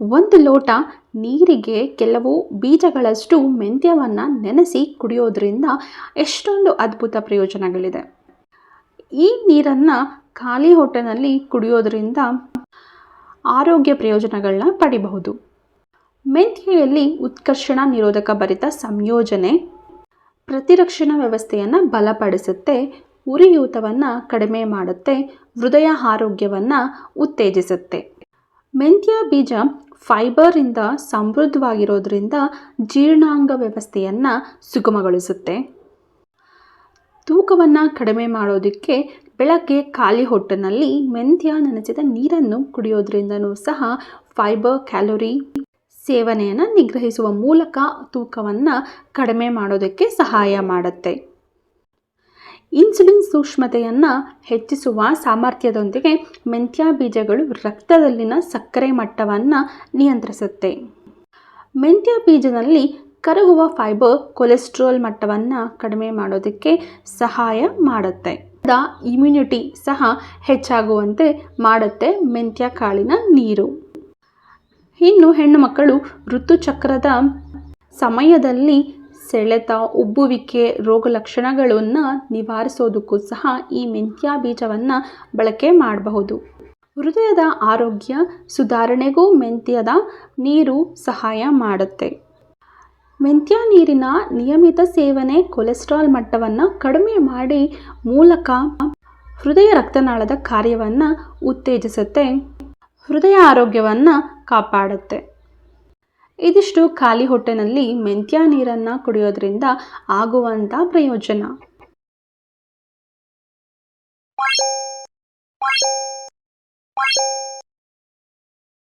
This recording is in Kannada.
ಒಂದು ಲೋಟ ನೀರಿಗೆ ಕೆಲವು ಬೀಜಗಳಷ್ಟು ಮೆಂತ್ಯವನ್ನು ನೆನೆಸಿ ಕುಡಿಯೋದ್ರಿಂದ ಎಷ್ಟೊಂದು ಅದ್ಭುತ ಪ್ರಯೋಜನಗಳಿದೆ. ಈ ನೀರನ್ನು ಖಾಲಿ ಹೊಟ್ಟೆನಲ್ಲಿ ಕುಡಿಯೋದ್ರಿಂದ ಆರೋಗ್ಯ ಪ್ರಯೋಜನಗಳನ್ನ ಪಡಿಬಹುದು. ಮೆಂತ್ಯೆಯಲ್ಲಿ ಉತ್ಕರ್ಷಣ ನಿರೋಧಕ ಭರಿತ ಸಂಯೋಜನೆ ಪ್ರತಿರಕ್ಷಣಾ ವ್ಯವಸ್ಥೆಯನ್ನು ಬಲಪಡಿಸುತ್ತೆ, ಉರಿಯೂತವನ್ನು ಕಡಿಮೆ ಮಾಡುತ್ತೆ, ಹೃದಯ ಆರೋಗ್ಯವನ್ನು ಉತ್ತೇಜಿಸುತ್ತೆ. ಮೆಂತ್ಯ ಬೀಜ ಫೈಬರಿಂದ ಸಮೃದ್ಧವಾಗಿರೋದ್ರಿಂದ ಜೀರ್ಣಾಂಗ ವ್ಯವಸ್ಥೆಯನ್ನು ಸುಗಮಗೊಳಿಸುತ್ತೆ. ತೂಕವನ್ನು ಕಡಿಮೆ ಮಾಡೋದಕ್ಕೆ ಬೆಳಗ್ಗೆ ಖಾಲಿ ಹೊಟ್ಟಿನಲ್ಲಿ ಮೆಂತ್ಯ ನೆನೆಸಿದ ನೀರನ್ನು ಕುಡಿಯೋದ್ರಿಂದನೂ ಸಹ ಫೈಬರ್, ಕ್ಯಾಲೋರಿ ಸೇವನೆಯನ್ನು ನಿಗ್ರಹಿಸುವ ಮೂಲಕ ತೂಕವನ್ನು ಕಡಿಮೆ ಮಾಡೋದಕ್ಕೆ ಸಹಾಯ ಮಾಡುತ್ತೆ. ಇನ್ಸುಲಿನ್ ಸೂಕ್ಷ್ಮತೆಯನ್ನು ಹೆಚ್ಚಿಸುವ ಸಾಮರ್ಥ್ಯದೊಂದಿಗೆ ಮೆಂತ್ಯ ಬೀಜಗಳು ರಕ್ತದಲ್ಲಿನ ಸಕ್ಕರೆ ಮಟ್ಟವನ್ನು ನಿಯಂತ್ರಿಸುತ್ತೆ. ಮೆಂತ್ಯ ಬೀಜದಲ್ಲಿ ಕರಗುವ ಫೈಬರ್ ಕೊಲೆಸ್ಟ್ರಾಲ್ ಮಟ್ಟವನ್ನು ಕಡಿಮೆ ಮಾಡೋದಕ್ಕೆ ಸಹಾಯ ಮಾಡುತ್ತೆ. ಇಮ್ಯುನಿಟಿ ಸಹ ಹೆಚ್ಚಾಗುವಂತೆ ಮಾಡುತ್ತೆ ಮೆಂತ್ಯ ಕಾಳಿನ ನೀರು. ಇನ್ನು ಹೆಣ್ಣು ಮಕ್ಕಳು ಋತುಚಕ್ರದ ಸಮಯದಲ್ಲಿ ಸೆಳೆತ, ಉಬ್ಬುವಿಕೆ ರೋಗ ಲಕ್ಷಣಗಳನ್ನು ನಿವಾರಿಸೋದಕ್ಕೂ ಸಹ ಈ ಮೆಂತ್ಯ ಬೀಜವನ್ನು ಬಳಕೆ ಮಾಡಬಹುದು. ಹೃದಯದ ಆರೋಗ್ಯ ಸುಧಾರಣೆಗೂ ಮೆಂತ್ಯದ ನೀರು ಸಹಾಯ ಮಾಡುತ್ತೆ. ಮೆಂತ್ಯ ನೀರಿನ ನಿಯಮಿತ ಸೇವನೆ ಕೊಲೆಸ್ಟ್ರಾಲ್ ಮಟ್ಟವನ್ನು ಕಡಿಮೆ ಮಾಡಿ ಮೂಲಕ ಹೃದಯ ರಕ್ತನಾಳದ ಕಾರ್ಯವನ್ನು ಉತ್ತೇಜಿಸುತ್ತೆ. ಹೃದಯ ಆರೋಗ್ಯವನ್ನು ಕಾಪಾಡುತ್ತೆ. ಇದಿಷ್ಟು ಖಾಲಿ ಹೊಟ್ಟೆನಲ್ಲಿ ಮೆಂತ್ಯ ನೀರನ್ನು ಕುಡಿಯೋದ್ರಿಂದ ಆಗುವಂಥ ಪ್ರಯೋಜನ.